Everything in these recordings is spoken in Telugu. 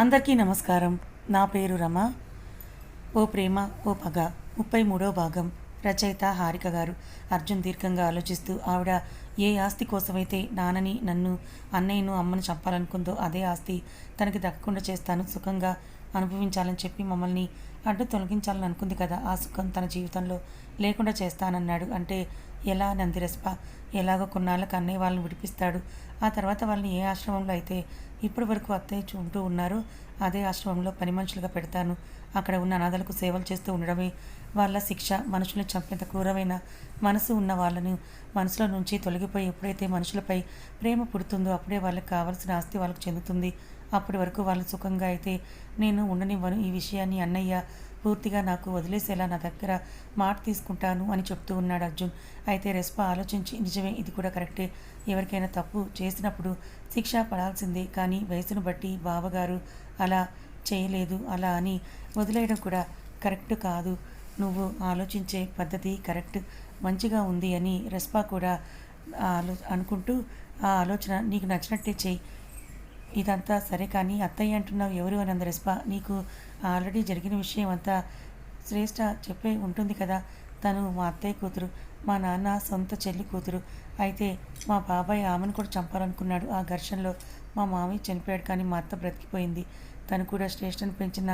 అందరికీ నమస్కారం. నా పేరు రమ. ఓ ప్రేమ ఓ పగ. ముప్పై మూడో భాగం. రచయిత హారిక గారు. అర్జున్ దీర్ఘంగా ఆలోచిస్తూ ఆవిడ ఏ ఆస్తి కోసమైతే నాన్నని నన్ను అన్నయ్యను అమ్మను చంపాలనుకుందో అదే ఆస్తి తనకి దక్కకుండా చేస్తాను సుఖంగా అనుభవించాలని చెప్పి మమ్మల్ని అడ్డు తొలగించాలని అనుకుంది కదా. ఆ సుఖం తన జీవితంలో లేకుండా చేస్తానన్నాడు. అంటే ఎలా నందిరస్ప ఎలాగో కొన్నాళ్ళకి అన్నయ్య వాళ్ళని విడిపిస్తాడు. ఆ తర్వాత వాళ్ళని ఏ ఆశ్రమంలో అయితే ఇప్పటి వరకు అత్తయ్య ఉంటూ ఉన్నారో అదే ఆశ్రమంలో పని మనుషులుగా పెడతాను. అక్కడ ఉన్న అనాథలకు సేవలు చేస్తూ ఉండడమే వాళ్ళ శిక్ష. మనుషుల్ని చంపేంత క్రూరమైన మనసు ఉన్న వాళ్ళను మనసులో నుంచి తొలగిపోయి ఎప్పుడైతే మనుషులపై ప్రేమ పుడుతుందో అప్పుడే వాళ్ళకి కావాల్సిన ఆస్తి వాళ్ళకి చెందుతుంది. అప్పటి వరకు వాళ్ళు సుఖంగా అయితే నేను ఉండనివ్వను ఈ విషయాన్ని అన్నయ్య పూర్తిగా నాకు వదిలేసేలా నా దగ్గర మాట తీసుకుంటాను అని చెప్తూ ఉన్నాడు అర్జున్. అయితే రెస్పా ఆలోచించి నిజమే ఇది కూడా కరెక్టే. ఎవరికైనా తప్పు చేసినప్పుడు శిక్ష పడాల్సిందే కానీ వయసును బట్టి బావగారు అలా చేయలేదు అలా అని వదిలేయడం కూడా కరెక్ట్ కాదు. నువ్వు ఆలోచించే పద్ధతి కరెక్ట్ మంచిగా ఉంది అని రెస్పా కూడా ఆలో అనుకుంటూ ఆ ఆలోచన నీకు నచ్చినట్టే చెయ్యి. ఇదంతా సరే కానీ అత్తయ్య అంటున్నావు ఎవరు అని అంద రెస్పా. నీకు ఆల్రెడీ జరిగిన విషయం అంతా శ్రేష్ఠ చెప్పే ఉంటుంది కదా. తను మా అత్తయ్య కూతురు మా నాన్న సొంత చెల్లి కూతురు. అయితే మా బాబాయ్ ఆమెను కూడా చంపాలనుకున్నాడు ఆ ఘర్షణలో. మా మామయ్య చనిపోయాడు కానీ మా అత్త బ్రతికిపోయింది. తను కూడా శ్రేష్ఠను పెంచిన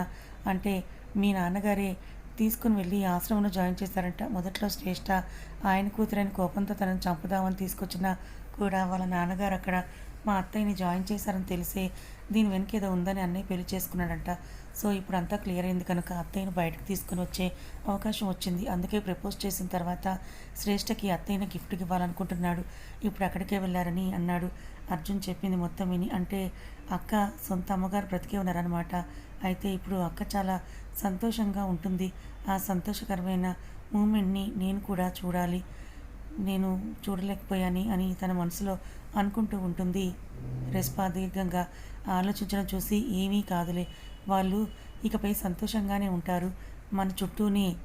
అంటే మీ నాన్నగారే తీసుకుని వెళ్ళి ఆశ్రమంలో జాయిన్ చేశారంట. మొదట్లో శ్రేష్ఠ ఆయన కూతురైన కోపంతో తనను చంపుదామని తీసుకొచ్చిన కూడా వాళ్ళ నాన్నగారు అక్కడ మా అత్తయ్యని జాయిన్ చేశారని తెలిసే దీని వెనక ఏదో ఉందని అన్నయ్య పెళ్ళి చేసుకున్నాడంట. సో ఇప్పుడు అంతా క్లియర్ అయింది కనుక అత్తయ్యను బయటకు తీసుకుని వచ్చే అవకాశం వచ్చింది. అందుకే ప్రపోజ్ చేసిన తర్వాత శ్రేష్ఠకి అత్తయ్యను గిఫ్ట్కి ఇవ్వాలనుకుంటున్నాడు. ఇప్పుడు అక్కడికే వెళ్ళారని అన్నాడు. అర్జున్ చెప్పింది మొత్తం విని అంటే అక్క సొంత అమ్మగారు బ్రతికే ఉన్నారనమాట అయితే ఇప్పుడు అక్క చాలా సంతోషంగా ఉంటుంది. ఆ సంతోషకరమైన మూమెంట్ని నేను కూడా చూడాలి. నేను చూడలేకపోయాని అని తన మనసులో అనుకుంటూ ఉంటుంది. రెస్పా దీర్ఘంగా ఆలోచించడం చూసి ఏమీ కాదులే. వాళ్ళు ఇకపై సంతోషంగానే ఉంటారు. మన చుట్టూనే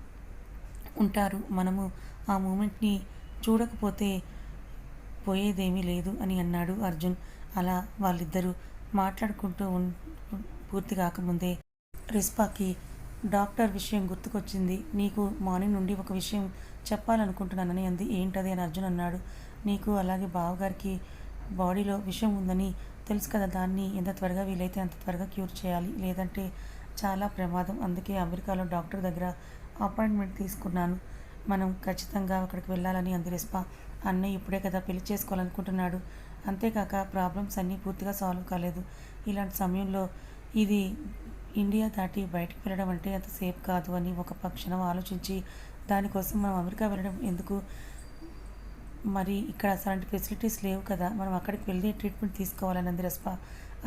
ఉంటారు. మనము ఆ మూమెంట్ని చూడకపోతే పోయేదేమీ లేదు అని అన్నాడు అర్జున్. అలా వాళ్ళిద్దరూ మాట్లాడుకుంటూ పూర్తి కాకముందే రెస్పాకి డాక్టర్ విషయం గుర్తుకొచ్చింది. నీకు మార్నింగ్ నుండి ఒక విషయం చెప్పాలనుకుంటున్నానని అంది. ఏంటది అని అర్జున్ అన్నాడు. నీకు అలాగే బావగారికి బాడీలో విషయం ఉందని తెలుసు కదా దాన్ని ఎంత త్వరగా వీలైతే అంత త్వరగా క్యూర్ చేయాలి. లేదంటే చాలా ప్రమాదం. అందుకే అమెరికాలో డాక్టర్ దగ్గర అపాయింట్మెంట్ తీసుకున్నాను. మనం ఖచ్చితంగా అక్కడికి వెళ్ళాలని అంది రెస్పా. అన్నయ్య ఇప్పుడే కదా పెళ్ళి చేసుకోవాలనుకుంటున్నాడు. అంతేకాక ప్రాబ్లమ్స్ అన్నీ పూర్తిగా సాల్వ్ కాలేదు. ఇలాంటి సమయంలో ఇది ఇండియా దాటి బయటకు వెళ్ళడం అంటే అంత సేఫ్ కాదు అని ఒక పక్షణం ఆలోచించి దానికోసం మనం అమెరికా వెళ్ళడం ఎందుకు? మరి ఇక్కడ అసలాంటి ఫెసిలిటీస్ లేవు కదా. మనం అక్కడికి వెళ్ళి ట్రీట్మెంట్ తీసుకోవాలని అంది రెస్పా.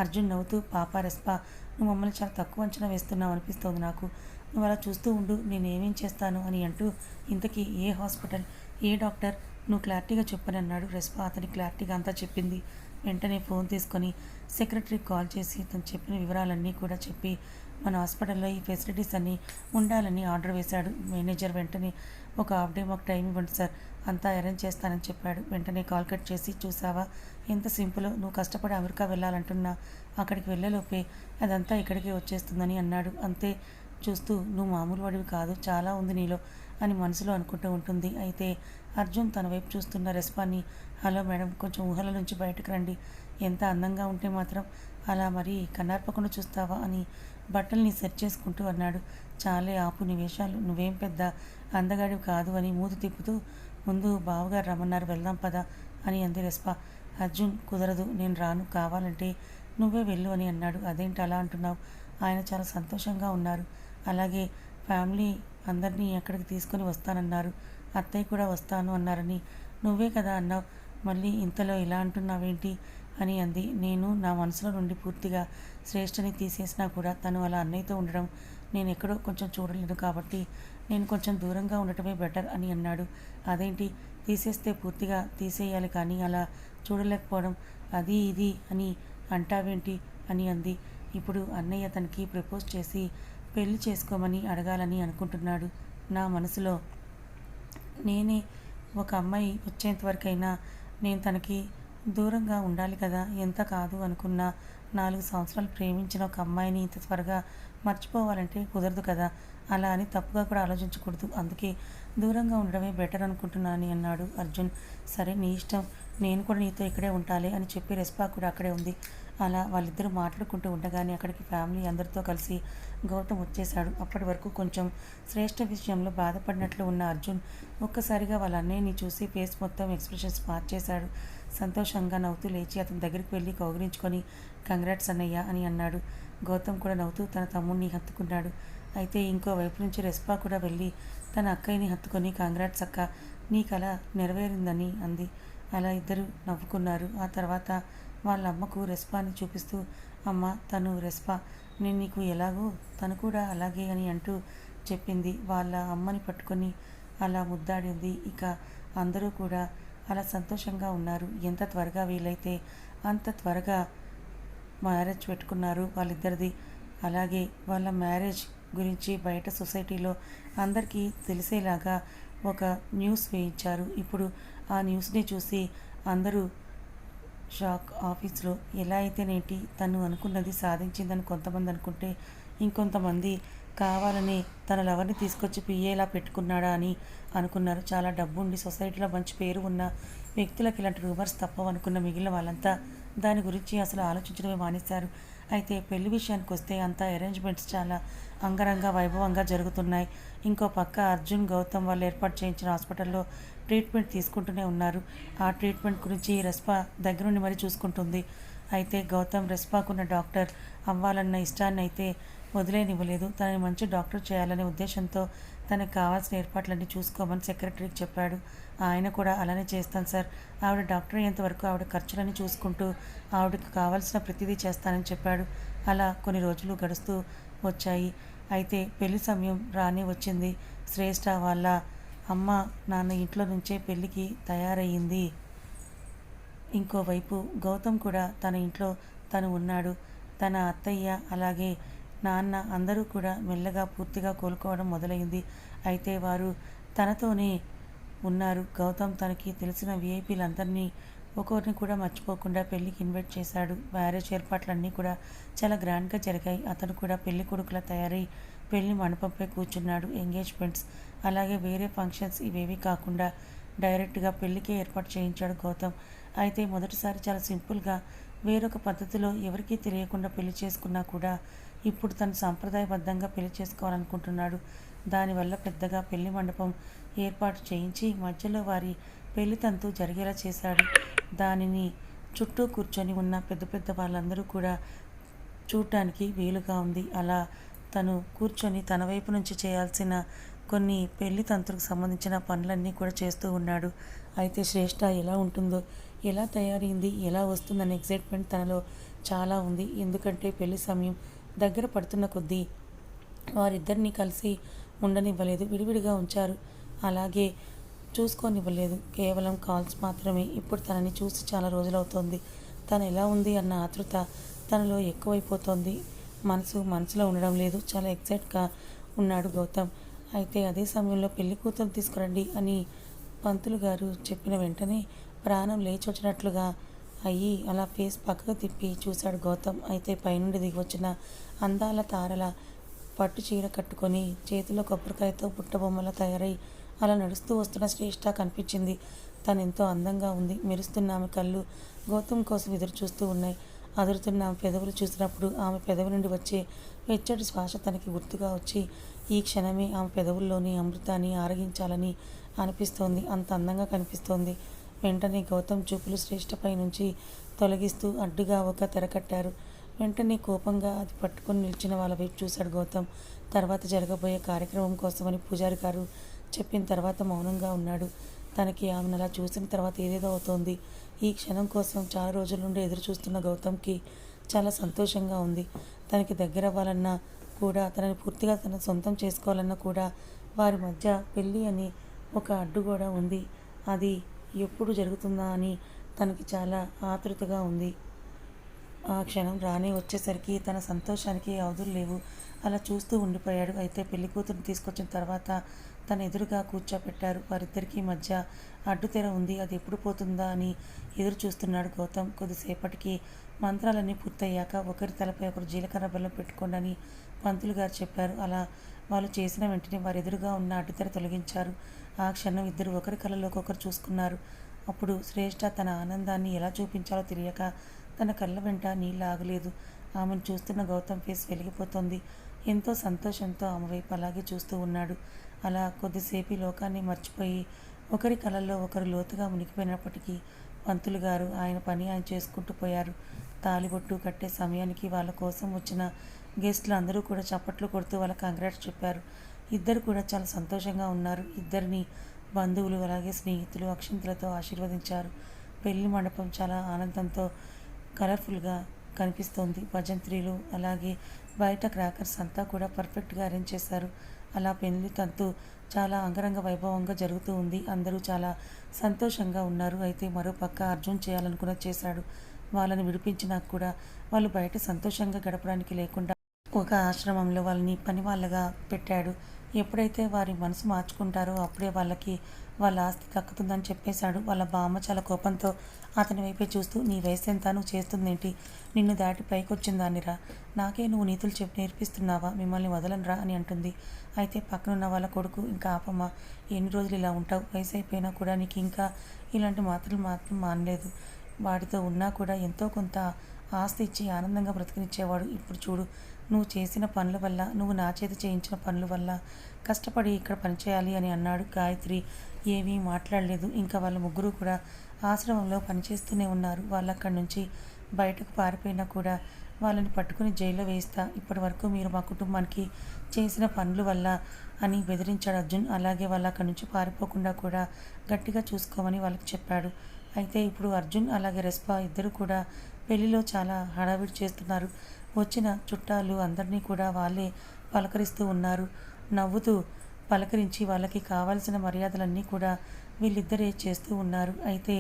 అర్జున్ నవ్వుతూ పాప రెస్పా నువ్వు మమ్మల్ని చాలా తక్కువ అంచనా వేస్తున్నావు అనిపిస్తోంది నాకు. నువ్వు అలా చూస్తూ ఉండు నేను ఏమేం చేస్తాను అని అంటూ ఇంతకీ ఏ హాస్పిటల్ ఏ డాక్టర్? నువ్వు క్లారిటీగా చెప్పని అన్నాడు రెస్పా. అతని క్లారిటీగా అంతా చెప్పింది. వెంటనే ఫోన్ తీసుకొని సెక్రటరీకి కాల్ చేసి తను చెప్పిన వివరాలన్నీ కూడా చెప్పి మన హాస్పిటల్లో ఈ ఫెసిలిటీస్ అన్నీ ఉండాలని ఆర్డర్ వేశాడు. మేనేజర్ వెంటనే ఒక హాఫ్ డే మాకు టైం ఇవ్వండి సార్ అంతా అరేంజ్ చేస్తానని చెప్పాడు. వెంటనే కాల్ కట్ చేసి చూసావా? ఎంత సింపుల్ నువ్వు కష్టపడి అమెరికా వెళ్ళాలంటున్నా అక్కడికి వెళ్ళేలోపే అదంతా ఇక్కడికి వచ్చేస్తుందని అన్నాడు. అంతే చూస్తూ నువ్వు మామూలు వాడివి కాదు చాలా ఉంది నీలో అని మనసులో అనుకుంటూ ఉంటుంది. అయితే అర్జున్ తన వైపు చూస్తున్న రెస్పాన్ని హలో మేడం కొంచెం ఊహల నుంచి బయటకు రండి. ఎంత అందంగా ఉంటే మాత్రం అలా మరి కన్నార్పకుండా చూస్తావా అని బట్టల్ని సెట్ చేసుకుంటూ అన్నాడు. చాలే ఆపు నీ వేషాలు నువ్వేం పెద్ద అందగాడివి కాదు అని మూతి తిప్పుతూ ముందు బావగారు రమ్మన్నారు వెళ్దాం పదా అని అంది రెస్పా. అర్జున్ కుదరదు నేను రాను కావాలంటే నువ్వే వెళ్ళు అని అన్నాడు. అదేంటి అలా అంటున్నావు? ఆయన చాలా సంతోషంగా ఉన్నారు. అలాగే ఫ్యామిలీ అందరినీ ఎక్కడికి తీసుకొని వస్తానన్నారు. అత్తయ్య కూడా వస్తాను అన్నారని నువ్వే కదా అన్నావు. మళ్ళీ ఇంతలో ఇలా అంటున్నావేంటి? అని అంది. నేను నా మనసులో నుండి పూర్తిగా శ్రేష్ఠని తీసేసినా కూడా తను అలా అన్నయ్యతో ఉండడం నేను ఎక్కడో కొంచెం చూడలేను కాబట్టి నేను కొంచెం దూరంగా ఉండటమే బెటర్ అని అన్నాడు. అదేంటి? తీసేస్తే పూర్తిగా తీసేయాలి కానీ అలా చూడలేకపోవడం అది ఇది అని అంటావేంటి? అని అంది. ఇప్పుడు అన్నయ్య తనకి ప్రపోజ్ చేసి పెళ్ళి చేసుకోమని అడగాలని అనుకుంటున్నాడు. నా మనసులో నేనే ఒక అమ్మాయి వచ్చేంత వరకైనా నేను తనకి దూరంగా ఉండాలి కదా ఎంత కాదు అనుకున్నా నాలుగు సంవత్సరాలు ప్రేమించిన ఒక అమ్మాయిని ఇంత త్వరగా మర్చిపోవాలంటే కుదరదు కదా అలా అని తప్పుగా కూడా ఆలోచించకూడదు. అందుకే దూరంగా ఉండడమే బెటర్ అనుకుంటున్నాను అన్నాడు అర్జున్. సరే నీ ఇష్టం నేను కూడా నీతో ఇక్కడే ఉండాలి అని చెప్పి రెస్పా కూడా అక్కడే ఉంది. అలా వాళ్ళిద్దరూ మాట్లాడుకుంటూ ఉండగానే అక్కడికి ఫ్యామిలీ అందరితో కలిసి గౌతమ్ వచ్చేశాడు. అప్పటి వరకు కొంచెం శ్రేష్ఠ విషయంలో బాధపడినట్లు ఉన్న అర్జున్ ఒక్కసారిగా వాళ్ళ అన్నయ్యని చూసి ఫేస్ మొత్తం ఎక్స్ప్రెషన్స్ మార్చేశాడు. సంతోషంగా నవ్వుతూ లేచి అతని దగ్గరికి వెళ్ళి కౌగిలించుకొని కంగ్రాట్స్ అన్నయ్య అని అన్నాడు. గౌతమ్ కూడా నవ్వుతూ తన తమ్ముడిని హత్తుకున్నాడు అయితే ఇంకో వైపు నుంచి రెస్పా కూడా వెళ్ళి తన అక్కయ్యని హత్తుకొని కంగ్రాట్స్ అక్క నీ కళ నెరవేరిందని అంది. అలా ఇద్దరు నవ్వుకున్నారు. ఆ తర్వాత వాళ్ళ అమ్మకు రెస్పాని చూపిస్తూ అమ్మ తను రెస్పా నేను నీకు ఎలాగో తను కూడా అలాగే అని అంటూ చెప్పింది. వాళ్ళ అమ్మని పట్టుకొని అలా ముద్దాడింది. ఇక అందరూ కూడా అలా సంతోషంగా ఉన్నారు. ఎంత త్వరగా వీలైతే అంత త్వరగా మ్యారేజ్ పెట్టుకున్నారు వాళ్ళిద్దరిది. అలాగే వాళ్ళ మ్యారేజ్ గురించి బయట సొసైటీలో అందరికీ తెలిసేలాగా ఒక న్యూస్ వేయించారు. ఇప్పుడు ఆ న్యూస్ని చూసి అందరూ షాక్. ఆఫీస్లో ఎలా అయితేనేంటి? తను అనుకున్నది సాధించిందని కొంతమంది అనుకుంటే ఇంకొంతమంది కావాలని తన లవర్ని తీసుకొచ్చి పియ్యేలా పెట్టుకున్నాడా అని అనుకున్నారు. చాలా డబ్బుండి సొసైటీలో మంచి పేరు ఉన్న వ్యక్తులకు ఇలాంటి రూమర్స్ తప్పవనుకున్న మిగిలిన వాళ్ళంతా దాని గురించి అసలు ఆలోచించడమే మానేశారు. అయితే పెళ్ళి విషయానికి వస్తే అంతా అరేంజ్మెంట్స్ చాలా అంగరంగ వైభవంగా జరుగుతున్నాయి. ఇంకో పక్క అర్జున్ గౌతమ్ వాళ్ళు ఏర్పాటు చేయించిన హాస్పిటల్లో ట్రీట్మెంట్ తీసుకుంటూనే ఉన్నారు. ఆ ట్రీట్మెంట్ గురించి రెస్పా దగ్గరుండి మరీ చూసుకుంటుంది. అయితే గౌతమ్ రెస్పాకున్న డాక్టర్ అవ్వాలన్న ఇష్టాన్ని అయితే వదిలేనివ్వలేదు. తనని మంచి డాక్టర్ చేయాలనే ఉద్దేశంతో తనకు కావాల్సిన ఏర్పాట్లన్నీ చూసుకోమని సెక్రటరీకి చెప్పాడు. ఆయన కూడా అలానే చేస్తాను సార్. ఆవిడ డాక్టర్ అయ్యేంతవరకు ఆవిడ ఖర్చులని చూసుకుంటూ ఆవిడకు కావాల్సిన ప్రతిదీ చేస్తానని చెప్పాడు. అలా కొన్ని రోజులు గడుస్తూ వచ్చాయి. అయితే పెళ్ళి సమయం రానే వచ్చింది. శ్రేష్ఠ వాళ్ళ అమ్మ నాన్న ఇంట్లో నుంచే పెళ్ళికి తయారయ్యింది ఇంకోవైపు గౌతమ్ కూడా తన ఇంట్లో తను ఉన్నాడు. తన అత్తయ్య అలాగే నాన్న అందరూ కూడా మెల్లగా పూర్తిగా కోలుకోవడం మొదలైంది. అయితే వారు తనతోనే ఉన్నారు. గౌతమ్ తనకి తెలిసిన విఐపీలందరినీ ఒక్కొక్కరిని కూడా మర్చిపోకుండా పెళ్ళికి ఇన్వైట్ చేశాడు. మ్యారేజ్ ఏర్పాట్లన్నీ కూడా చాలా గ్రాండ్గా జరిగాయి. అతను కూడా పెళ్ళి కొడుకుల తయారై పెళ్ళి మండపంపై కూర్చున్నాడు. ఎంగేజ్మెంట్స్ అలాగే వేరే ఫంక్షన్స్ ఇవేవి కాకుండా డైరెక్ట్గా పెళ్ళికే ఏర్పాటు చేయించాడు గౌతమ్. అయితే మొదటిసారి చాలా సింపుల్గా వేరొక పద్ధతిలో ఎవరికీ తెలియకుండా పెళ్ళి చేసుకున్నా కూడా ఇప్పుడు తను సాంప్రదాయబద్ధంగా పెళ్ళి చేసుకోవాలనుకుంటున్నాడు. దానివల్ల పెద్దగా పెళ్ళి మండపం ఏర్పాటు చేయించి మధ్యలో వారి పెళ్ళి తంతు జరిగేలా చేశాడు. దానిని చుట్టూ కూర్చొని ఉన్న పెద్ద పెద్ద వాళ్ళందరూ కూడా చూడటానికి వీలుగా ఉంది. అలా తను కూర్చొని తన వైపు నుంచి చేయాల్సిన కొన్ని పెళ్ళి తంతులకు సంబంధించిన పనులన్నీ కూడా చేస్తూ ఉన్నాడు. అయితే శ్రేష్ఠ ఎలా ఉంటుందో ఎలా తయారైంది ఎలా వస్తుందనే ఎగ్జైట్మెంట్ తనలో చాలా ఉంది. ఎందుకంటే పెళ్ళి సమయం దగ్గర పడుతున్న కొద్దీ వారిద్దరిని కలిసి ఉండనివ్వలేదు. విడివిడిగా ఉంచారు. అలాగే చూసుకోనివ్వలేదు. కేవలం కాల్స్ మాత్రమే. ఇప్పుడు తనని చూసి చాలా రోజులవుతోంది. తను ఎలా ఉంది అన్న ఆతృత తనలో ఎక్కువైపోతోంది. మనసు మనసులో ఉండడం లేదు. చాలా ఎక్సైట్గా ఉన్నాడు గౌతమ్. అయితే అదే సమయంలో పెళ్ళి కూతురు తీసుకురండి అని పంతులు గారు చెప్పిన వెంటనే ప్రాణం లేచొచ్చినట్లుగా అయ్యి అలా ఫేస్ పక్కకు తిప్పి చూశాడు గౌతమ్. అయితే పైనుండి దిగి వచ్చిన అందాల తారల పట్టు చీర కట్టుకొని చేతిలో కొబ్బరికాయతో పుట్టబొమ్మలా తయారై అలా నడుస్తూ వస్తున్న శ్రేష్ఠ కనిపించింది. తను ఎంతో అందంగా ఉంది. మెరుస్తున్న ఆమె కళ్ళు గౌతమ్ కోసం ఎదురు చూస్తూ ఉన్నాయి. అదురుతున్న ఆమె పెదవులు చూసినప్పుడు ఆమె పెదవి నుండి వచ్చే వెచ్చటి శ్వాస తనకి గుర్తుగా వచ్చి ఈ క్షణమే ఆమె పెదవుల్లోని అమృతాన్ని ఆరగించాలని అనిపిస్తోంది. అంత అందంగా కనిపిస్తోంది. వెంటనే గౌతమ్ చూపులు శ్రేష్ఠపై నుంచి తొలగిస్తూ అడ్డుగా ఒక తెర కట్టారు. వెంటనే కోపంగా అది పట్టుకొని నిలిచిన వాళ్ళ వైపు చూశాడు గౌతమ్. తర్వాత జరగబోయే కార్యక్రమం కోసమని పూజారి గారు చెప్పిన తర్వాత మౌనంగా ఉన్నాడు. తనకి ఆమెను అలా చూసిన తర్వాత ఏదేదో అవుతోంది. ఈ క్షణం కోసం చాలా రోజుల నుండి ఎదురు చూస్తున్న గౌతమ్కి చాలా సంతోషంగా ఉంది. తనకి దగ్గర అవ్వాలన్నా కూడా తనని పూర్తిగా తన సొంతం చేసుకోవాలన్నా కూడా వారి మధ్య పెళ్ళి అని ఒక అడ్డు కూడా ఉంది. అది ఎప్పుడు జరుగుతుందా అని తనకి చాలా ఆతృతగా ఉంది. ఆ క్షణం రాణి వచ్చేసరికి తన సంతోషానికి అవధులు లేవు. అలా చూస్తూ ఉండిపోయాడు. అయితే పెళ్ళి కూతురుని తీసుకొచ్చిన తర్వాత తన ఎదురుగా కూర్చోపెట్టారు. వారిద్దరికీ మధ్య అడ్డుతెర ఉంది. అది ఎప్పుడు పోతుందా అని ఎదురు చూస్తున్నాడు గౌతమ్. కొద్దిసేపటికి మంత్రాలన్నీ పూర్తయ్యాక ఒకరి తలపై ఒకరు జీలకర్ర బెల్లం పెట్టుకోండి అని పంతులు గారు చెప్పారు. అలా వాళ్ళు చేసిన వెంటనే వారి ఎదురుగా ఉన్న అడ్డుతెర తొలగించారు. ఆ క్షణం ఇద్దరు ఒకరి కళ్ళలోకి ఒకరు చూసుకున్నారు. అప్పుడు శ్రేష్ఠ తన ఆనందాన్ని ఎలా చూపించాలో తెలియక తన కళ్ళ వెంట నీళ్ళు ఆగలేదు. ఆమెను చూస్తున్న గౌతమ్ ఫేస్ వెలిగిపోతుంది. ఎంతో సంతోషంతో ఆమె వైపు అలాగే చూస్తూ ఉన్నాడు. అలా కొద్దిసేపు లోకాన్ని మర్చిపోయి ఒకరి కళల్లో ఒకరు లోతుగా మునిగిపోయినప్పటికీ పంతులు గారు ఆయన పని ఆయన చేసుకుంటూ పోయారు. తాలిబొట్టు కట్టే సమయానికి వాళ్ళ కోసం వచ్చిన గెస్టులు అందరూ కూడా చప్పట్లు కొడుతూ వాళ్ళ కంగ్రాట్స్ చెప్పారు. ఇద్దరు కూడా చాలా సంతోషంగా ఉన్నారు. ఇద్దరిని బంధువులు అలాగే స్నేహితులు అక్షంతలతో ఆశీర్వదించారు. పెళ్ళి మండపం చాలా ఆనందంతో కలర్ఫుల్గా కనిపిస్తోంది. భజంత్రీలు అలాగే బయట క్రాకర్స్ అంతా కూడా పర్ఫెక్ట్గా అరేంజ్ చేశారు. అలా పెళ్ళి తంతు చాలా అంగరంగ వైభవంగా జరుగుతూ ఉంది. అందరూ చాలా సంతోషంగా ఉన్నారు. అయితే మరోపక్క అర్జున్ చేయాలనుకున్న చేశాడు. వాళ్ళని విడిపించినా కూడా వాళ్ళు బయట సంతోషంగా గడపడానికి లేకుండా ఒక ఆశ్రమంలో వాళ్ళని పని వాళ్ళగా పెట్టాడు. ఎప్పుడైతే వారి మనసు మార్చుకుంటారో అప్పుడే వాళ్ళకి వాళ్ళ ఆస్తి దక్కుతుందని చెప్పేశాడు. వాళ్ళ బామ్మ చాలా కోపంతో అతని వైపే చూస్తూ నీ వయసు ఎంత? నువ్వు చేస్తుందేంటి? నిన్ను దాటి పైకి వచ్చిందానిరా నాకే నువ్వు నీతులు చెప్పి నేర్పిస్తున్నావా? మిమ్మల్ని వదలనరా? అని అంటుంది. అయితే పక్కనున్న వాళ్ళ కొడుకు ఇంకా ఆపమ్మా ఎన్ని రోజులు ఇలా ఉంటావు? వయసు అయిపోయినా కూడా నీకు ఇంకా ఇలాంటి మాత్రలు మాత్రం మానలేదు. వాడితో ఉన్నా కూడా ఎంతో కొంత ఆస్తి ఇచ్చి ఆనందంగా బ్రతికినిచ్చేవాడు. ఇప్పుడు చూడు నువ్వు చేసిన పనుల వల్ల నువ్వు నా చేత చేయించిన పనుల వల్ల కష్టపడి ఇక్కడ పనిచేయాలి అని అన్నాడు గాయత్రి. ఏమీ మాట్లాడలేదు. ఇంకా వాళ్ళ ముగ్గురు కూడా ఆశ్రమంలో పనిచేస్తూనే ఉన్నారు. వాళ్ళు అక్కడి నుంచి బయటకు పారిపోయినా కూడా వాళ్ళని పట్టుకుని జైల్లో వేస్తా ఇప్పటి వరకు మీరు మా కుటుంబానికి చేసిన పనుల వల్ల అని బెదిరించాడు అర్జున్. అలాగే వాళ్ళు అక్కడి నుంచి పారిపోకుండా కూడా గట్టిగా చూసుకోమని వాళ్ళకి చెప్పాడు. అయితే ఇప్పుడు అర్జున్ అలాగే రెస్పా ఇద్దరు కూడా పెళ్ళిలో చాలా హడావిడి చేస్తున్నారు. వచ్చిన చుట్టాలు అందరినీ కూడా వాళ్ళే పలకరిస్తూ ఉన్నారు. నవ్వుతూ పలకరించి వాళ్ళకి కావాల్సిన మర్యాదలన్నీ కూడా వీళ్ళిద్దరే చేస్తూ ఉన్నారు. అయితే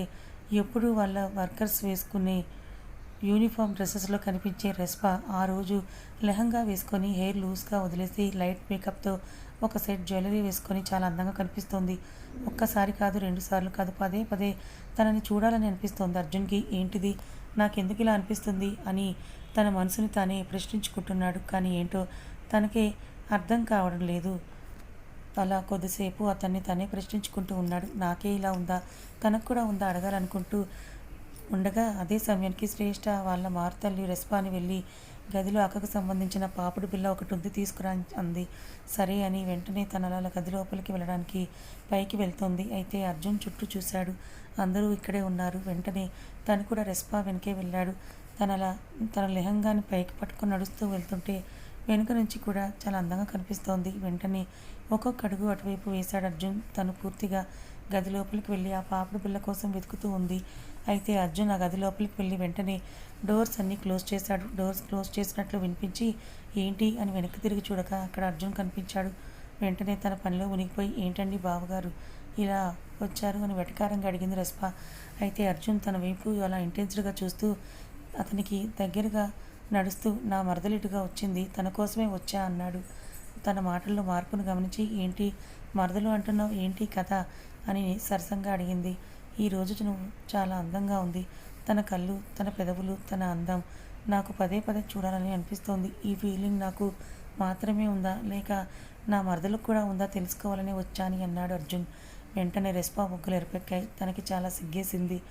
ఎప్పుడు వాళ్ళ వర్కర్స్ వేసుకునే యూనిఫామ్ డ్రెస్సెస్లో కనిపించే రెస్పా ఆ రోజు లెహంగా వేసుకొని హెయిర్ లూజ్గా వదిలేసి లైట్ మేకప్తో ఒక సెట్ జ్యువెలరీ వేసుకొని చాలా అందంగా కనిపిస్తోంది. ఒక్కసారి కాదు రెండు సార్లు కాదు పదే పదే తనని చూడాలని అనిపిస్తోంది. అర్జున్కి ఏంటిది? నాకెందుకు ఇలా అనిపిస్తుంది? అని తన మనసుని తానే ప్రశ్నించుకుంటున్నాడు. కానీ ఏంటో తనకే అర్థం కావడం లేదు. అలా కొద్దిసేపు అతన్ని తనే ప్రశ్నించుకుంటూ ఉన్నాడు. నాకే ఇలా ఉందా? తనకు కూడా ఉందా? అడగాలనుకుంటూ ఉండగా అదే సమయానికి శ్రేష్ఠ వాళ్ళ మారుతల్లి రెస్పాని వెళ్ళి గదిలో అక్కకు సంబంధించిన పాపుడు బిల్ల ఒకటి ఉంది తీసుకురా అంది. సరే అని వెంటనే తన అలా గది లోపలికి వెళ్ళడానికి పైకి వెళ్తోంది. అయితే అర్జున్ చుట్టూ చూశాడు. అందరూ ఇక్కడే ఉన్నారు. వెంటనే తను కూడా రెస్పా వెనకే వెళ్ళాడు. తనలా తన లెహంగాని పైకి పట్టుకొని నడుస్తూ వెళ్తుంటే వెనుక నుంచి కూడా చాలా అందంగా కనిపిస్తోంది. వెంటనే ఒక్కొక్క అడుగు అటువైపు వేశాడు అర్జున్. తను పూర్తిగా గది లోపలికి వెళ్ళి ఆ పాపుడు పిల్ల కోసం వెతుకుతూ ఉంది. అయితే అర్జున్ ఆ గది లోపలికి వెళ్ళి వెంటనే డోర్స్ అన్నీ క్లోజ్ చేశాడు. డోర్స్ క్లోజ్ చేసినట్లు వినిపించి ఏంటి? అని వెనక్కి తిరిగి చూడక అక్కడ అర్జున్ కనిపించాడు. వెంటనే తన పనిలో మునిగిపోయి ఏంటండి బావగారు? ఇలా వచ్చారు? అని వెటకారంగా అడిగింది రెస్పా. అయితే అర్జున్ తన వైపు అలా ఇంటెన్స్డ్గా చూస్తూ అతనికి దగ్గరగా నడుస్తూ నా మరదలిటుగా వచ్చింది. తన కోసమే వచ్చా? అన్నాడు. తన మాటల్లో మార్పును గమనించి ఏంటి మరదలు అంటున్నావు? ఏంటి కథ? అని సరసంగా అడిగింది. ఈ రోజు నువ్వు చాలా అందంగా ఉంది. తన కళ్ళు తన పెదవులు తన అందం నాకు పదే పదే చూడాలని అనిపిస్తోంది. ఈ ఫీలింగ్ నాకు మాత్రమే ఉందా? లేక నా మరదలకు కూడా ఉందా తెలుసుకోవాలని వచ్చాని అన్నాడు అర్జున్. వెంటనే రెస్పా ముగ్గులు ఎరపెక్కాయి. తనకి చాలా సిగ్గేసింది.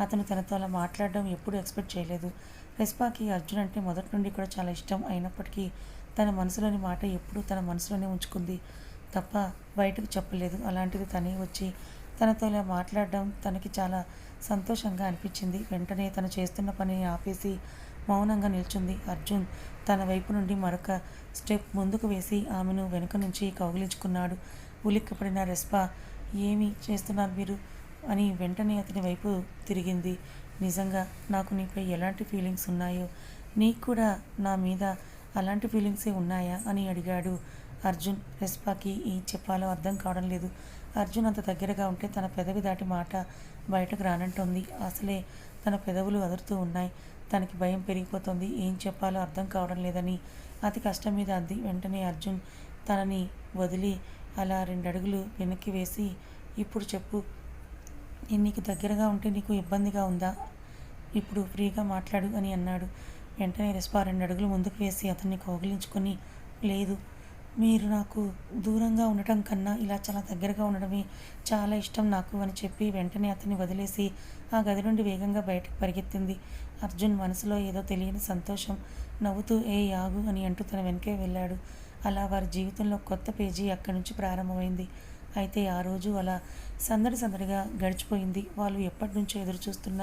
అతను తనతో అలా మాట్లాడడం ఎప్పుడూ ఎక్స్పెక్ట్ చేయలేదు. రెస్పాకి అర్జున్ అంటే మొదటి నుండి కూడా చాలా ఇష్టం అయినప్పటికీ తన మనసులోని మాట ఎప్పుడూ తన మనసులోనే ఉంచుకుంది తప్ప బయటకు చెప్పలేదు. అలాంటిది తనే వచ్చి తనతో ఇలా మాట్లాడడం తనకి చాలా సంతోషంగా అనిపించింది. వెంటనే తను చేస్తున్న పనిని ఆపేసి మౌనంగా నిల్చుంది. అర్జున్ తన వైపు నుండి మరొక స్టెప్ ముందుకు వేసి ఆమెను వెనుక నుంచి కౌగిలించుకున్నాడు. ఉలిక్కపడిన రెస్పా ఏమి చేస్తున్నారు మీరు? అని వెంటనే అతని వైపు తిరిగింది. నిజంగా నాకు నీపై ఎలాంటి ఫీలింగ్స్ ఉన్నాయో నీకు కూడా నా మీద అలాంటి ఫీలింగ్సే ఉన్నాయా అని అడిగాడు. అర్జున్ రెస్పాకి ఏం చెప్పాలో అర్థం కావడం లేదు. అర్జున్ అంత దగ్గరగా ఉంటే తన పెదవి దాటి మాట బయటకు రానంటుంది. అసలే తన పెదవులు అదురుతూ ఉన్నాయి. తనకి భయం పెరిగిపోతుంది. ఏం చెప్పాలో అర్థం కావడం లేదని అతి కష్టం మీద అంది. వెంటనే అర్జున్ తనని వదిలి అలా రెండు అడుగులు వెనక్కి వేసి ఇప్పుడు చెప్పు. నేను నీకు దగ్గరగా ఉంటే నీకు ఇబ్బందిగా ఉందా? ఇప్పుడు ఫ్రీగా మాట్లాడు అని అన్నాడు. వెంటనే రెస్పా రెండు అడుగులు ముందుకు వేసి అతన్ని కౌగిలించుకొని లేదు మీరు నాకు దూరంగా ఉండటం కన్నా ఇలా చాలా దగ్గరగా ఉండడమే చాలా ఇష్టం నాకు అని చెప్పి వెంటనే అతన్ని వదిలేసి ఆ గది నుండి వేగంగా బయటకు పరిగెత్తింది. అర్జున్ మనసులో ఏదో తెలియని సంతోషం నవ్వుతూ ఏ యాగు అని అంటూ తన వెనకే వెళ్ళాడు. అలా వారి జీవితంలో కొత్త పేజీ అక్కడి నుంచి ప్రారంభమైంది. అయితే ఆ రోజు అలా సందడి సందడిగా గడిచిపోయింది. వాళ్ళు ఎప్పటి నుంచో ఎదురు చూస్తున్న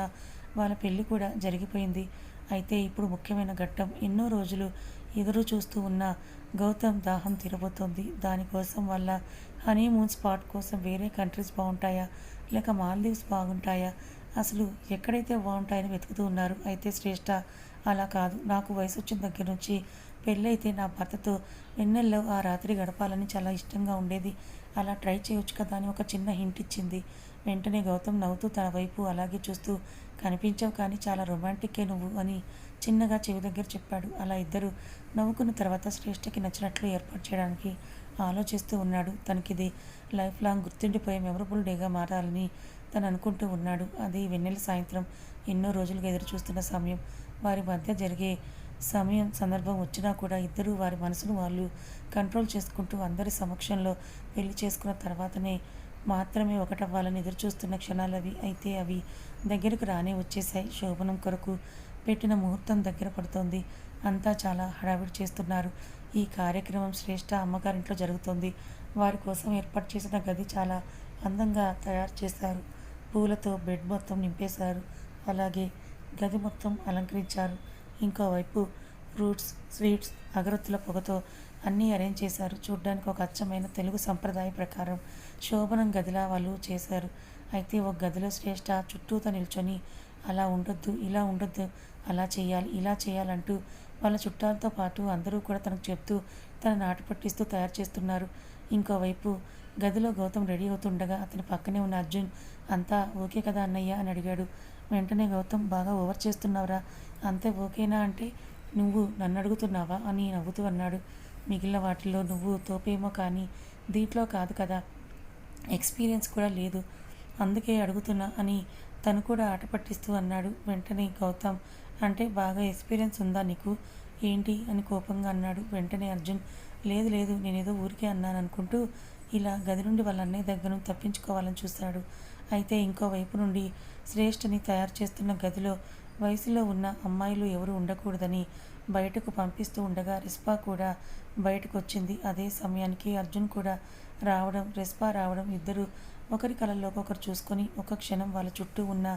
వాళ్ళ పెళ్ళి కూడా జరిగిపోయింది. అయితే ఇప్పుడు ముఖ్యమైన ఘట్టం ఎన్నో రోజులు ఎదురు చూస్తూ ఉన్న గౌతమ్ దాహం తీరబోతోంది. దానికోసం వల్ల హనీమూన్ స్పాట్ కోసం వేరే కంట్రీస్ బాగుంటాయా? లేక మాల్దీవ్స్ బాగుంటాయా? అసలు ఎక్కడైతే బాగుంటాయని వెతుకుతూ ఉన్నారు అయితే శ్రేష్ఠ అలా కాదు. నాకు వయసు వచ్చిన దగ్గర నుంచి పెళ్ళైతే నా భర్తతో వెన్నెల్లో ఆ రాత్రి గడపాలని చాలా ఇష్టంగా ఉండేది. అలా ట్రై చేయొచ్చు కదా అని ఒక చిన్న హింట్ ఇచ్చింది. వెంటనే గౌతమ్ నవ్వుతూ తన వైపు అలాగే చూస్తూ కనిపించావు కానీ చాలా రొమాంటిక్కే నువ్వు అని చిన్నగా చెవి దగ్గర చెప్పాడు. అలా ఇద్దరు నవ్వుకున్న తర్వాత శ్రేష్ఠకి నచ్చినట్లు ఏర్పాటు చేయడానికి ఆలోచిస్తూ ఉన్నాడు. తనకిది లైఫ్ లాంగ్ గుర్తుండిపోయే మెమరబుల్ డేగా మారాలని తను అనుకుంటూ ఉన్నాడు. అది వెన్నెల సాయంత్రం ఎన్నో రోజులుగా ఎదురు చూస్తున్న సమయం. వారి మధ్య జరిగే సమయం సందర్భం వచ్చినా కూడా ఇద్దరూ వారి మనసును వాళ్ళు కంట్రోల్ చేసుకుంటూ అందరి సమక్షంలో పెళ్ళి చేసుకున్న తర్వాతనే మాత్రమే ఒకటవ్వాలని ఎదురుచూస్తున్న క్షణాలవి క్షణాలు అవి అయితే అవి దగ్గరకు రానే వచ్చేసాయి శోభనం కొరకు పెట్టిన ముహూర్తం దగ్గర పడుతోంది. అంతా చాలా హడావిడి చేస్తున్నారు. ఈ కార్యక్రమం శ్రేష్ఠ అమ్మగారింట్లో జరుగుతోంది. వారి కోసం ఏర్పాటు చేసిన గది చాలా అందంగా తయారు చేశారు. పూలతో బెడ్ మొత్తం నింపేశారు. అలాగే గది మొత్తం అలంకరించారు. ఇంకోవైపు ఫ్రూట్స్ స్వీట్స్ అగరత్తుల పొగతో అన్నీ అరేంజ్ చేశారు. చూడ్డానికి ఒక అచ్చమైన తెలుగు సంప్రదాయం ప్రకారం శోభనం గదిలా వాళ్ళు చేశారు. అయితే ఒక గదిలో శ్రేష్ఠ చుట్టూతో నిల్చొని అలా ఉండొద్దు ఇలా ఉండొద్దు అలా చేయాలి ఇలా చేయాలంటూ వాళ్ళ చుట్టాలతో పాటు అందరూ కూడా తనకు చెప్తూ తన నాటు పట్టిస్తూ తయారు చేస్తున్నారు. ఇంకోవైపు గదిలో గౌతమ్ రెడీ అవుతుండగా అతని పక్కనే ఉన్న అర్జున్ అంతా ఓకే కదా అన్నయ్య అని అడిగాడు. వెంటనే గౌతమ్ బాగా ఓవర్ చేస్తున్నావురా. అంతే ఓకేనా అంటే నువ్వు నన్ను అడుగుతున్నావా? అని నవ్వుతూ అన్నాడు. మిగిలిన వాటిల్లో నువ్వు తోపేమో కానీ దీంట్లో కాదు కదా. ఎక్స్పీరియన్స్ కూడా లేదు. అందుకే అడుగుతున్నా అని తను కూడా ఆట పట్టిస్తూ అన్నాడు. వెంటనే గౌతమ్ అంటే బాగా ఎక్స్పీరియన్స్ ఉందా నీకు? ఏంటి? అని కోపంగా అన్నాడు. వెంటనే అర్జున్ లేదు లేదు నేనేదో ఊరికే అన్నాను అనుకుంటూ ఇలా గది నుండి వాళ్ళ అన్నయ్య దగ్గర తప్పించుకోవాలని చూశాడు అయితే ఇంకో వైపు నుండి శ్రేష్ఠని తయారు చేస్తున్న గదిలో వయసులో ఉన్న అమ్మాయిలు ఎవరు ఉండకూడదని బయటకు పంపిస్తూ ఉండగా రిస్పా కూడా బయటకు వచ్చింది అదే సమయానికి అర్జున్ కూడా రావడం రెస్పా రావడం ఇద్దరు ఒకరి కళల్లోకి ఒకరు చూసుకొని ఒక క్షణం వాళ్ళ చుట్టూ ఉన్న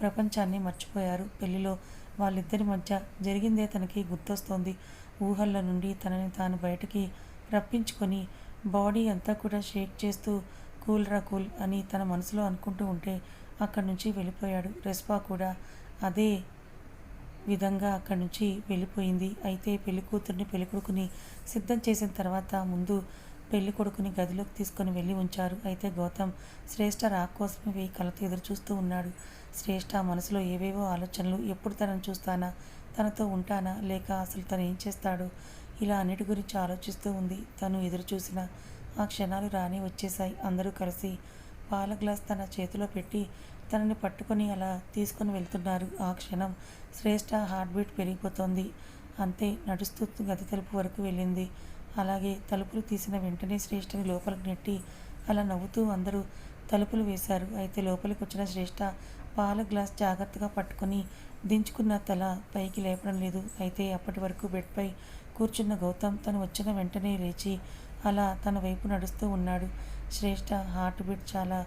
ప్రపంచాన్ని మర్చిపోయారు. పెళ్ళిలో వాళ్ళిద్దరి మధ్య జరిగిందే తనకి గుర్తొస్తోంది. ఊహల్లో నుండి తనని తాను బయటికి రప్పించుకొని బాడీ అంతా కూడా షేక్ చేస్తూ కూల్ రా కూల్ అని తన మనసులో అనుకుంటూ ఉంటే అక్కడి నుంచి వెళ్ళిపోయాడు. రెస్పా కూడా అదే విధంగా అక్కడి నుంచి వెళ్ళిపోయింది. అయితే పెళ్ళి కూతుర్ని పెళ్ళికొడుకుని సిద్ధం చేసిన తర్వాత ముందు పెళ్ళి కొడుకుని గదిలోకి తీసుకొని వెళ్ళి ఉంచారు. అయితే గౌతమ్ శ్రేష్ఠ రాక్ కోసమే వెయ్యి కలతో ఎదురు చూస్తూ ఉన్నాడు. శ్రేష్ఠ మనసులో ఏవేవో ఆలోచనలు ఎప్పుడు తనను చూస్తానా తనతో ఉంటానా లేక అసలు తను ఏం చేస్తాడు? ఇలా అన్నిటి గురించి ఆలోచిస్తూ ఉంది. తను ఎదురు చూసిన ఆ క్షణాలు రాని వచ్చేసాయి అందరూ కలిసి పాల గ్లాస్ తన చేతిలో పెట్టి తనని పట్టుకొని అలా తీసుకొని వెళ్తున్నారు. ఆ క్షణం శ్రేష్ఠ హార్ట్ బీట్ పెరిగిపోతోంది. అంతే నడుస్తూ గది తలుపు వరకు వెళ్ళింది. అలాగే తలుపులు తీసిన వెంటనే శ్రేష్ఠని లోపలికి నెట్టి అలా నవ్వుతూ అందరూ తలుపులు వేశారు. అయితే లోపలికి వచ్చిన శ్రేష్ఠ పాల గ్లాస్ జాగ్రత్తగా పట్టుకొని దించుకున్న తల పైకి లేపడం లేదు. అయితే అప్పటి వరకు బెడ్పై కూర్చున్న గౌతమ్ తను వచ్చిన వెంటనే లేచి అలా తన వైపు నడుస్తూ ఉన్నాడు. శ్రేష్ఠ హార్ట్ బీట్ చాలా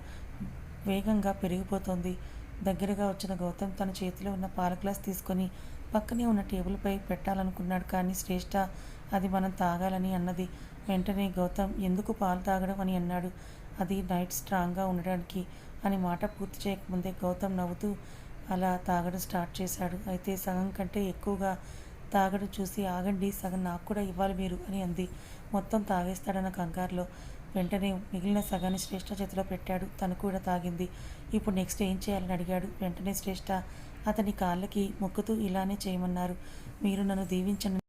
వేగంగా పెరిగిపోతోంది. దగ్గరగా వచ్చిన గౌతమ్ తన చేతిలో ఉన్న పాల గ్లాస్ తీసుకొని పక్కనే ఉన్న టేబుల్పై పెట్టాలనుకున్నాడు కానీ శ్రేష్ఠ అది మనం తాగాలని అన్నది. వెంటనే గౌతమ్ ఎందుకు పాలు తాగడం అని అన్నాడు. అది నైట్ స్ట్రాంగ్గా ఉండడానికి అని మాట పూర్తి చేయకముందే గౌతమ్ నవ్వుతూ అలా తాగడం స్టార్ట్ చేశాడు. అయితే సగం కంటే ఎక్కువగా తాగడం చూసి ఆగండి సగం నాకు కూడా ఇవ్వాలి మీరు అని అంది. మొత్తం తాగేస్తాడన్న కంగారులో వెంటనే మిగిలిన సగాన్ని శ్రేష్ఠ చేతిలో పెట్టాడు. తను కూడా తాగింది. ఇప్పుడు నెక్స్ట్ ఏం చేయాలని అడిగాడు. వెంటనే శ్రేష్ఠ అతని కాళ్ళకి మొక్కుతూ ఇలానే చేయమన్నారు. మీరు నన్ను దీవించండి.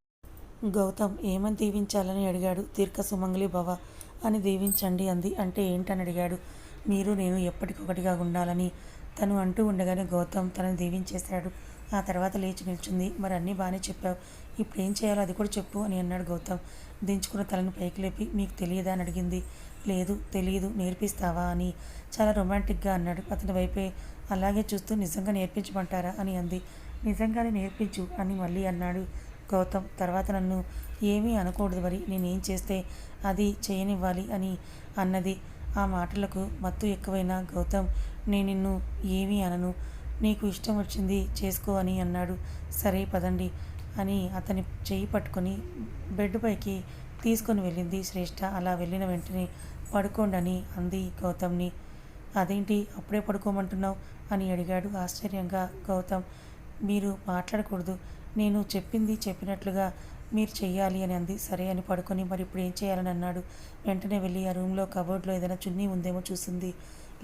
గౌతమ్ ఏమని దీవించాలని అడిగాడు. దీర్ఘ సుమంగళి భవ అని దీవించండి అంది. అంటే ఏంటని అడిగాడు. మీరు నేను ఎప్పటికొకటిగా ఉండాలని. తను అంటూ ఉండగానే గౌతమ్ తనను దీవించేశాడు. ఆ తర్వాత లేచి నిల్చుంది. మరి అన్నీ బాగానే చెప్పావు. ఇప్పుడు ఏం చేయాలో అది కూడా చెప్పు అని అన్నాడు గౌతమ్. దించుకున్న తలను పైకి లేపి మీకు తెలియదా? అని అడిగింది. లేదు తెలియదు నేర్పిస్తావా? అని చాలా రొమాంటిక్గా అన్నాడు. అతని వైపే అలాగే చూస్తూ నిజంగా నేర్పించమంటారా? అని అంది. నిజంగానే నేర్పించు అని మళ్ళీ అన్నాడు గౌతమ్. తర్వాత నన్ను ఏమీ అనకూడదు మరి నేనేం చేస్తే అది చేయనివ్వాలి? అని అన్నది. ఆ మాటలకు మత్తు ఎక్కువైన గౌతమ్ నేను నిన్ను ఏమీ అనను నీకు ఇష్టం వచ్చింది చేసుకో అని అన్నాడు. సరే పదండి. అని అతని చెయ్యి పట్టుకొని బెడ్ పైకి తీసుకొని వెళ్ళింది శ్రేష్ఠ అలా వెళ్ళిన వెంటనే పడుకోండి అని అంది గౌతమ్ని. అదేంటి? అప్పుడే పడుకోమంటున్నావు? అని అడిగాడు ఆశ్చర్యంగా గౌతమ్. మీరు మాట్లాడకూడదు. నేను చెప్పింది చెప్పినట్లుగా మీరు చెయ్యాలి అని అంది. సరే అని పడుకొని మరి ఇప్పుడు ఏం చేయాలని? అన్నాడు. వెంటనే వెళ్ళి ఆ రూమ్లో కబోర్డ్లో ఏదైనా చున్నీ ఉందేమో చూసింది.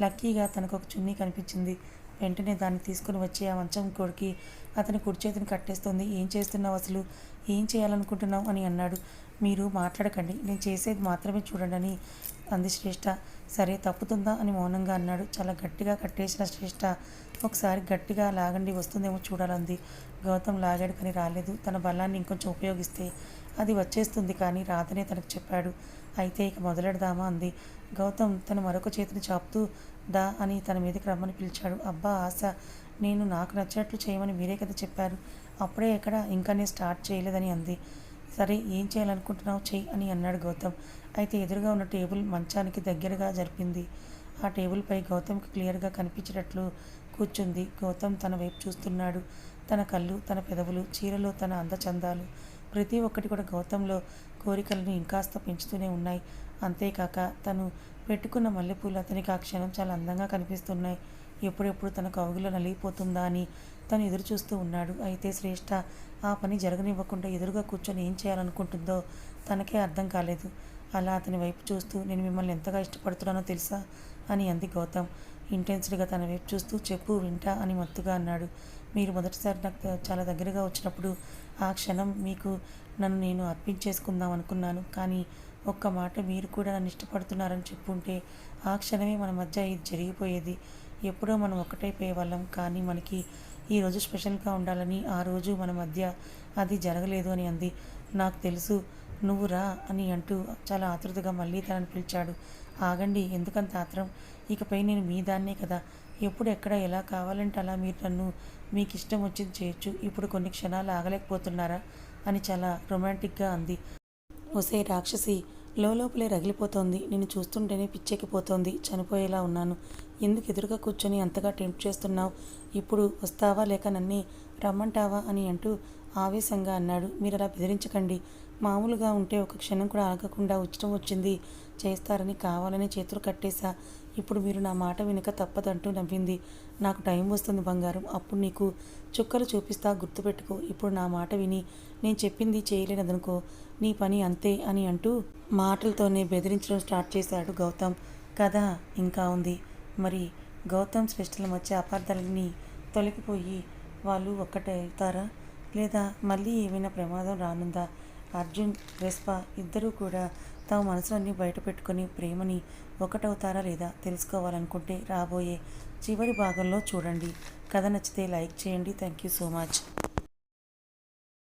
లక్కీగా తనకు ఒక చున్నీ కనిపించింది. వెంటనే దాన్ని తీసుకుని వచ్చి ఆ మంచం కొడికి అతని కుడి చేతిని కట్టేస్తుంది. ఏం చేస్తున్నావు అసలు? ఏం చేయాలనుకుంటున్నావు? అని అన్నాడు. మీరు మాట్లాడకండి. నేను చేసేది మాత్రమే చూడండి అని అంది శ్రేష్ఠ సరే తప్పుతుందా? అని మౌనంగా అన్నాడు. చాలా గట్టిగా కట్టేసిన శ్రేష్ఠ ఒకసారి గట్టిగా లాగండి. వస్తుందేమో చూడాలంది. గౌతమ్ లాగాడు కానీ రాలేదు. తన బలాన్ని ఇంకొంచెం ఉపయోగిస్తే అది వచ్చేస్తుంది కానీ రాదనే తనకు చెప్పాడు. అయితే ఇక మొదలెడదామా? అంది. గౌతమ్ తన మరొక చేతిని చాపుతూ దా అని తన మీదకి రమ్మని పిలిచాడు. అబ్బా ఆశ నేను నాకు నచ్చినట్లు చేయమని మీరే కదా చెప్పారు. అప్పుడే ఎక్కడ? ఇంకా నేను స్టార్ట్ చేయలేదని అంది. సరే ఏం చేయాలనుకుంటున్నావు? చెయ్యి అని అన్నాడు గౌతమ్. అయితే ఎదురుగా ఉన్న టేబుల్ మంచానికి దగ్గరగా జరిపింది. ఆ టేబుల్పై గౌతమ్కి క్లియర్గా కనిపించేటట్లు కూర్చుంది. గౌతమ్ తన వైపు చూస్తున్నాడు. తన కళ్ళు తన పెదవులు చీరలో తన అందచందాలు. ప్రతి ఒక్కటి కూడా గౌతంలో కోరికలను ఇంకాస్త పెంచుతూనే ఉన్నాయి. అంతేకాక తను పెట్టుకున్న మల్లెపూలు అతనికి ఆ క్షణం చాలా అందంగా కనిపిస్తున్నాయి. ఎప్పుడెప్పుడు తన కవుగులో నలిగిపోతుందా అని తను ఎదురు చూస్తూ ఉన్నాడు. అయితే శ్రేష్ఠ ఆ పని జరగనివ్వకుండా ఎదురుగా కూర్చొని ఏం చేయాలనుకుంటుందో తనకే అర్థం కాలేదు. అలా అతని వైపు చూస్తూ నేను మిమ్మల్ని ఎంతగా ఇష్టపడుతున్నానో తెలుసా? అని అంది గౌతమ్. ఇంటెన్స్డ్గా తన వైపు చూస్తూ చెప్పు వింటా అని మత్తుగా అన్నాడు. మీరు మొదటిసారి నాకు చాలా దగ్గరగా వచ్చినప్పుడు ఆ క్షణం మీకు నన్ను నేను అర్పించేసుకుందాం అనుకున్నాను. కానీ ఒక్క మాట మీరు కూడా నన్ను ఇష్టపడుతున్నారని చెప్పుంటే ఆ క్షణమే మన మధ్య ఇది జరిగిపోయేది. ఎప్పుడో మనం ఒకటైపోయే వాళ్ళం కానీ మనకి ఈ రోజు స్పెషల్గా ఉండాలని ఆ రోజు మన మధ్య అది జరగలేదు అని అంది. నాకు తెలుసు నువ్వు రా అని అంటూ చాలా ఆతృతగా మళ్ళీ తనని పిలిచాడు. ఆగండి ఎందుకంత ఆత్రం? ఇకపై నేను మీ దాన్నే కదా. ఎప్పుడు ఎక్కడ ఎలా కావాలంటే అలా మీరు నన్ను మీకు ఇష్టం వచ్చింది చేయొచ్చు. ఇప్పుడు కొన్ని క్షణాలు ఆగలేకపోతున్నారా? అని చాలా రొమాంటిక్గా అంది. ఒసే రాక్షసి లోపలే రగిలిపోతోంది. నిన్ను చూస్తుంటేనే పిచ్చెక్కిపోతోంది. చనిపోయేలా ఉన్నాను. ఎందుకు ఎదురుగా కూర్చొని అంతగా టెంప్ట్ చేస్తున్నావు? ఇప్పుడు వస్తావా లేక నన్నే రమ్మంటావా అని అంటూ ఆవేశంగా అన్నాడు. మీరు అలా బెదిరించకండి. మామూలుగా ఉంటే ఒక క్షణం కూడా ఆగకుండా ఉచ్చటం వచ్చింది. చేస్తారని కావాలని చేతులు కట్టేశా. ఇప్పుడు మీరు నా మాట వినక తప్పదంటూ నవ్వింది. నాకు టైం వస్తుంది బంగారం. అప్పుడు నీకు చుక్కలు చూపిస్తా గుర్తుపెట్టుకో. ఇప్పుడు నా మాట విని నేను చెప్పింది చేయలేనదనుకో నీ పని అంతే అని అంటూ మాటలతోనే బెదిరించడం స్టార్ట్ చేశాడు గౌతమ్. కథ ఇంకా ఉంది. మరి గౌతమ్ శ్రేష్ఠుల మధ్య అపార్థాలన్నీ తొలగిపోయి వాళ్ళు ఒక్కటవుతారా? లేదా మళ్ళీ ఏమైనా ప్రమాదం రానుందా? అర్జున్ రెస్పా ఇద్దరూ కూడా తమ మనసులన్నీ బయట పెట్టుకొని ప్రేమని ఒకటవుతారా లేదా తెలుసుకోవాలనుకుంటే రాబోయే చివరి భాగంలో చూడండి. కథ నచ్చితే లైక్ చేయండి. Thank you so much.